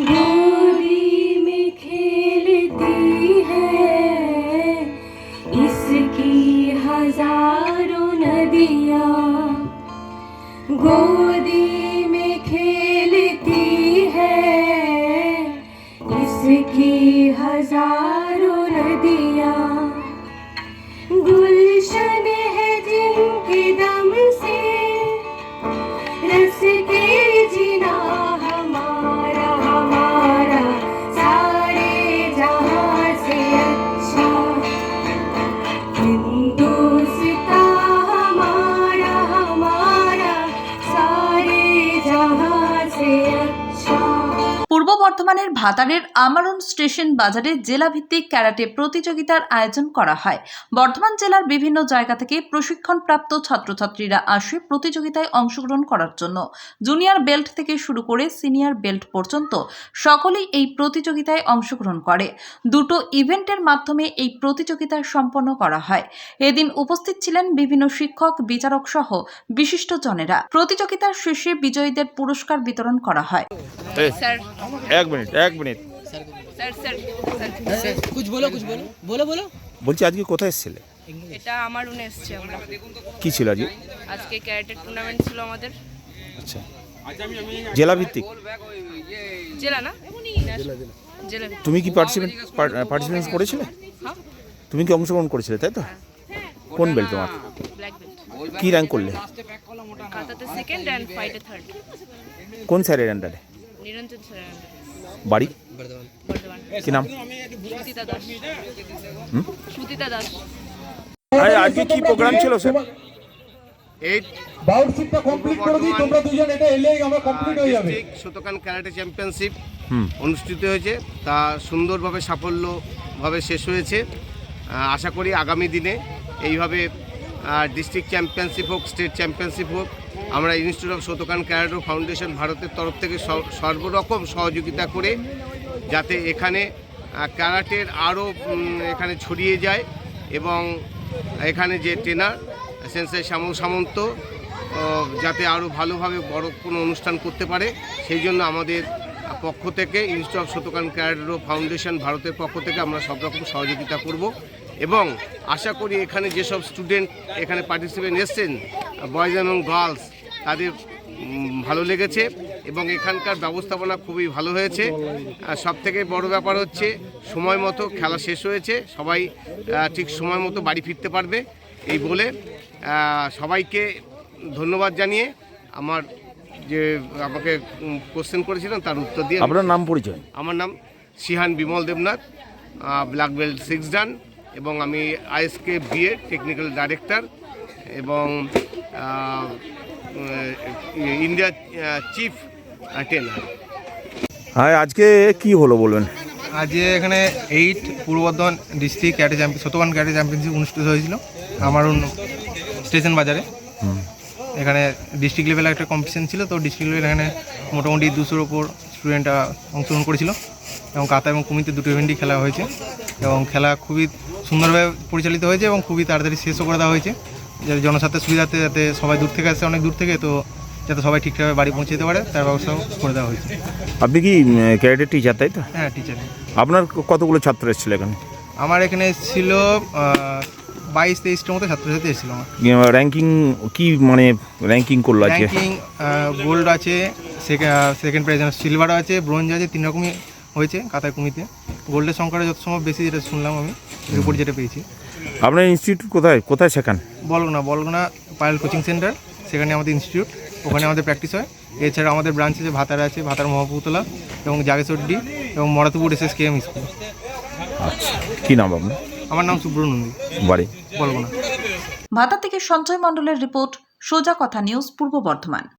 गोदी है। हजारों नदियाँ गोदी में खेलती है। हजारों नदियाँ गुलशन বর্ধমানের ভাতারের আমারণ স্টেশন বাজারে জেলাভিত্তিক ক্যারাটে প্রতিযোগিতার আয়োজন করা হয়। বর্ধমান জেলার বিভিন্ন জায়গা থেকে প্রশিক্ষণপ্রাপ্ত ছাত্রছাত্রীরা আসে প্রতিযোগিতায় অংশগ্রহণ করার জন্য। জুনিয়র বেল্ট থেকে শুরু করে সিনিয়র বেল্ট পর্যন্ত সকলেই এই প্রতিযোগিতায় অংশগ্রহণ করে। দুটো ইভেন্টের মাধ্যমে এই প্রতিযোগিতা সম্পন্ন করা হয়। এদিন উপস্থিত ছিলেন বিভিন্ন শিক্ষক বিচারক সহ বিশিষ্টজনেরা। প্রতিযোগিতার শেষে বিজয়ীদের পুরস্কার বিতরণ করা হয়। এক মিনিট এক মিনিট। বলছি আজকে কোথায় এসেছিলে? এটা আমার রুমে এসেছে আমরা। কি ছিল আজকে? আজকে ক্যারেটের টুর্নামেন্ট ছিল আমাদের। আচ্ছা। জেলা ভিত্তিক জেলা না? জেলা। তুমি কি পার্টিসিপেন্ট পার্টিসিপেন্ট করেছিলে তুমি কি অংশগ্রহণ করেছিলে তাই তো? কোন বেল্ট তোমার? কি র্যাঙ্ক করলে? সেকেন্ড অ্যান্ড ফাইটে থার্ড কোন স্যারের আন্ডারে নিরঞ্জন বাড়ি। বর্ধমান। কি নাম? সুতিতা দাস। সুতিতা দাস। আজকে কি প্রোগ্রাম ছিল স্যার এই বাউট সিটটা কমপ্লিট করে দিই তোমরা দুজন এটা এলেই আমরা কমপ্লিট হয়ে যাবে। Shotokan karate championship hmm. অনুষ্ঠিত হয়েছে। তা সুন্দরভাবে সাফল্যভাবে শেষ হয়েছে। আশা করি আগামী দিনে এইভাবে ডিস্ট্রিক্ট চ্যাম্পিয়নশিপ হোক, স্টেট চ্যাম্পিয়নশিপ হোক, আমরা institute of Shotokan karate foundation ভারতের তরফ থেকে সর্বরকম সহযোগিতা করে যাতে এখানে ক্যারাটের আরও এখানে ছড়িয়ে যায় এবং এখানে যে ট্রেনার সেন্সের শ্যামল সামন্ত যাতে আরও ভালোভাবে বড় কোনো অনুষ্ঠান করতে পারে, সেই জন্য আমাদের পক্ষ থেকে institute of Shotokan karate foundation ভারতের পক্ষ থেকে আমরা সব রকম সহযোগিতা করব। এবং আশা করি এখানে যেসব স্টুডেন্ট এখানে পার্টিসিপেন্ট এসছেন বয়েজ এবং গার্লস তাদের ভালো লেগেছে এবং এখানকার ব্যবস্থাপনা খুবই ভালো হয়েছে। সব থেকে বড় ব্যাপার হচ্ছে সময় মতো খেলা শেষ হয়েছে সবাই ঠিক সময় মতো বাড়ি ফিরতে পারবে এই বলে সবাইকে ধন্যবাদ জানিয়ে আমার যে আমাকে কোশ্চেন করেছিলেন তার উত্তর দিয়ে আপনার নাম পরিচয়? আমার নাম Shihan Bimal Debnath black belt six dan এবং আমি আইএসকে বিএ টেকনিক্যাল ডাইরেক্টর এবং ইন্ডিয়া চিফ ট্রেনার হ্যাঁ আজকে কি হলো বলবেন? আজ এখানে eight Purba Bardhaman district karate champion Shotokan karate championship অনুষ্ঠিত হয়েছিল আমার স্টেশন বাজারে। এখানে ডিস্ট্রিক্ট লেভেলে একটা কম্পিটিশন ছিল তো ডিস্ট্রিক্ট লেভেল এখানে মোটামুটি দুশোর ওপর স্টুডেন্টরা অংশগ্রহণ করেছিল। এবং কাতা এবং কুমিতে দুটো ইভেন্টই খেলা হয়েছে। এবং খেলা খুবই সুন্দরভাবে পরিচালিত হয়েছে এবং খুবই তাড়াতাড়ি শেষও করে দেওয়া হয়েছে। যাতে জনস্বার্থের সুবিধার্থে যাতে সবাই দূর থেকে আসে অনেক দূর থেকে তো যাতে সবাই ঠিকঠাকভাবে বাড়ি পৌঁছে যেতে পারে তার ব্যবস্থাও করে দেওয়া হয়েছে। আপনি কি ক্যারেটের টিচার তাই তো? হ্যাঁ টিচার আপনার কতগুলো ছাত্র এসেছিল এখানে? আমার এখানে ছিল বাইশ তেইশটার মতো ছাত্রছাত্রী এসেছিল আমার। র্যাঙ্কিং কি মানে র্যাঙ্কিং করল র্যাঙ্কিং গোল্ড আছে সেকেন্ড প্রাইজ সিলভার আছে ব্রোঞ্জ আছে তিন রকমই হয়েছে কাতায় কুমিতে গোল্ডের সংখ্যাটা যত সম্ভব বেশি যেটা শুনলাম আমি রিপোর্ট যেটা পেয়েছি। আপনার ইনস্টিটিউট কোথায়? কোথায় শেখান বলগোনা বলগোনা পায়েল কোচিং সেন্টার সেখানে আমাদের ইনস্টিটিউট ওখানে আমাদের প্র্যাকটিস হয়। এছাড়া আমাদের ব্রাঞ্চ আছে ভাতার আছে ভাতার মহাপুতলা এবং জাগেশ্বরডি এবং Maratupur S S K M school. কি নাম আপনার? আমার নাম সুব্র নন্দী। বাড়ি? বলগোনা। ভাতা থেকে সঞ্চয় মণ্ডলের রিপোর্ট সোজা কথা নিউজ পূর্ব বর্ধমান।